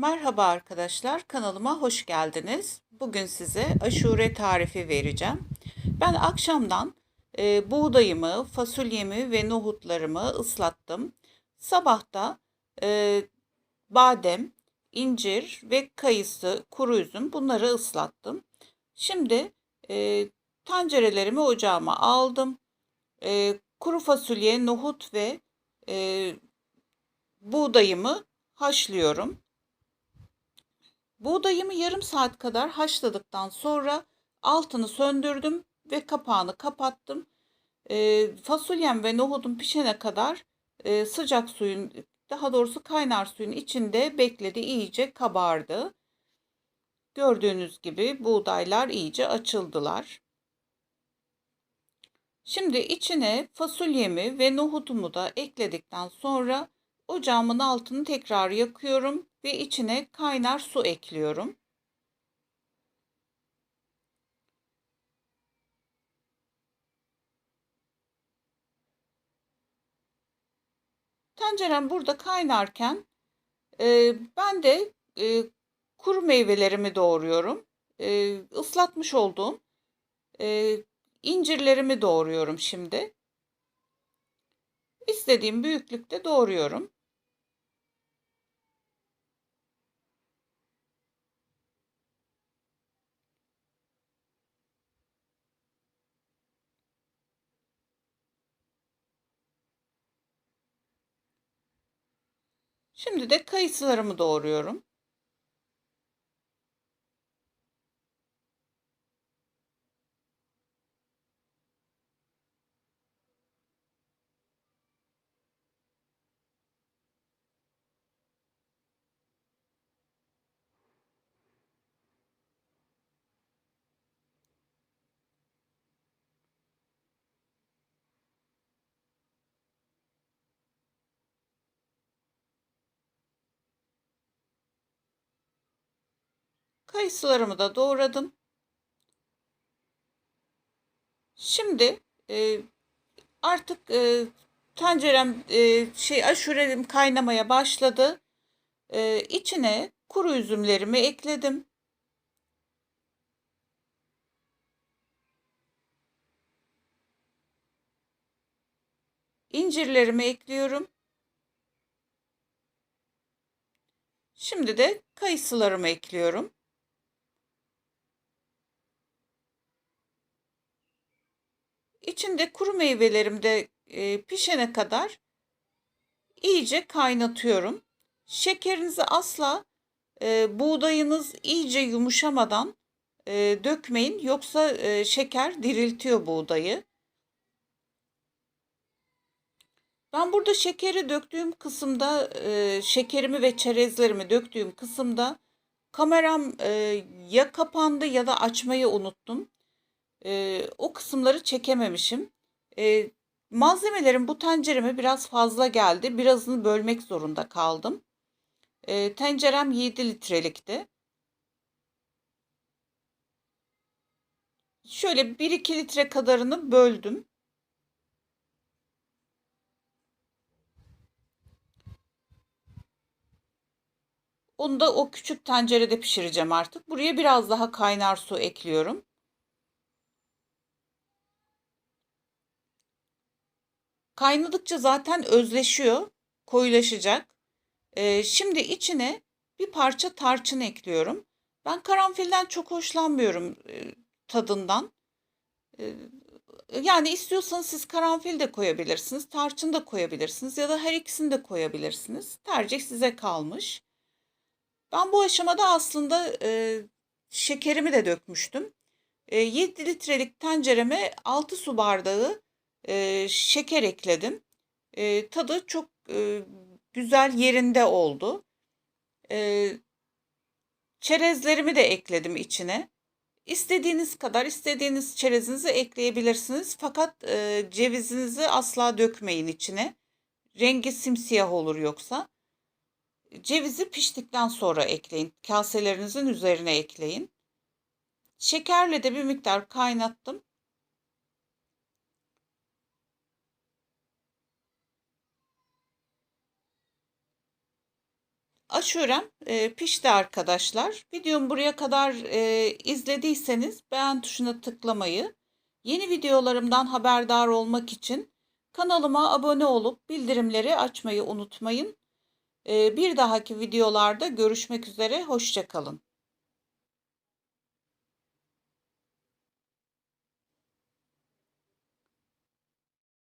Merhaba arkadaşlar, kanalıma hoş geldiniz. Bugün size aşure tarifi vereceğim. Ben akşamdan e, buğdayımı, fasulyemi ve nohutlarımı ıslattım. Sabahta e, badem, incir ve kayısı, kuru üzüm bunları ıslattım. Şimdi e, tencerelerimi ocağıma aldım. E, kuru fasulye, nohut ve e, buğdayımı haşlıyorum. Buğdayımı yarım saat kadar haşladıktan sonra altını söndürdüm ve kapağını kapattım. E, fasulyem ve nohudum pişene kadar e, sıcak suyun daha doğrusu kaynar suyun içinde bekledi iyice kabardı. Gördüğünüz gibi buğdaylar iyice açıldılar. Şimdi içine fasulyemi ve nohutumu da ekledikten sonra ocağımın altını tekrar yakıyorum ve içine kaynar su ekliyorum. Tencerem burada kaynarken e, ben de e, kuru meyvelerimi doğruyorum. E, ıslatmış olduğum e, incirlerimi doğruyorum şimdi. İstediğim büyüklükte doğruyorum. Şimdi de kayısılarımı doğruyorum. Kayısılarımı da doğradım. Şimdi e, artık e, tencerem e, şey aşurem kaynamaya başladı. E, içine kuru üzümlerimi ekledim. İncirlerimi ekliyorum. Şimdi de kayısılarımı ekliyorum. İçinde kuru meyvelerim de e, pişene kadar iyice kaynatıyorum. Şekerinizi asla e, buğdayınız iyice yumuşamadan e, dökmeyin. Yoksa şeker diriltiyor buğdayı. Ben burada şekeri döktüğüm kısımda, şekerimi ve çerezlerimi döktüğüm kısımda kameram ya kapandı ya da açmayı unuttum. E, o kısımları çekememişim. E, malzemelerim bu tencereme biraz fazla geldi. Birazını bölmek zorunda kaldım. E, tencerem 7 litrelikti. Şöyle 1-2 litre kadarını böldüm. Onu da o küçük tencerede pişireceğim artık. Buraya biraz daha kaynar su ekliyorum. Kaynadıkça zaten özleşiyor, koyulaşacak. Ee, şimdi içine bir parça tarçın ekliyorum. Ben karanfilden çok hoşlanmıyorum e, tadından. E, yani istiyorsanız siz karanfil de koyabilirsiniz, tarçın da koyabilirsiniz ya da her ikisini de koyabilirsiniz. Tercih size kalmış. Ben bu aşamada aslında e, şekerimi de dökmüştüm. E, 7 litrelik tencereme 6 su bardağı e, şeker ekledim. E, tadı çok e, güzel yerinde oldu. E, çerezlerimi de ekledim içine. İstediğiniz kadar istediğiniz çerezinizi ekleyebilirsiniz. Fakat e, cevizinizi asla dökmeyin içine. Rengi simsiyah olur yoksa. Cevizi piştikten sonra ekleyin. Kaselerinizin üzerine ekleyin. Şekerle de bir miktar kaynattım. Aşurem e, pişti arkadaşlar. Videomu buraya kadar e, izlediyseniz beğen tuşuna tıklamayı, yeni videolarımdan haberdar olmak için kanalıma abone olup bildirimleri açmayı unutmayın. E, bir dahaki videolarda görüşmek üzere, hoşçakalın.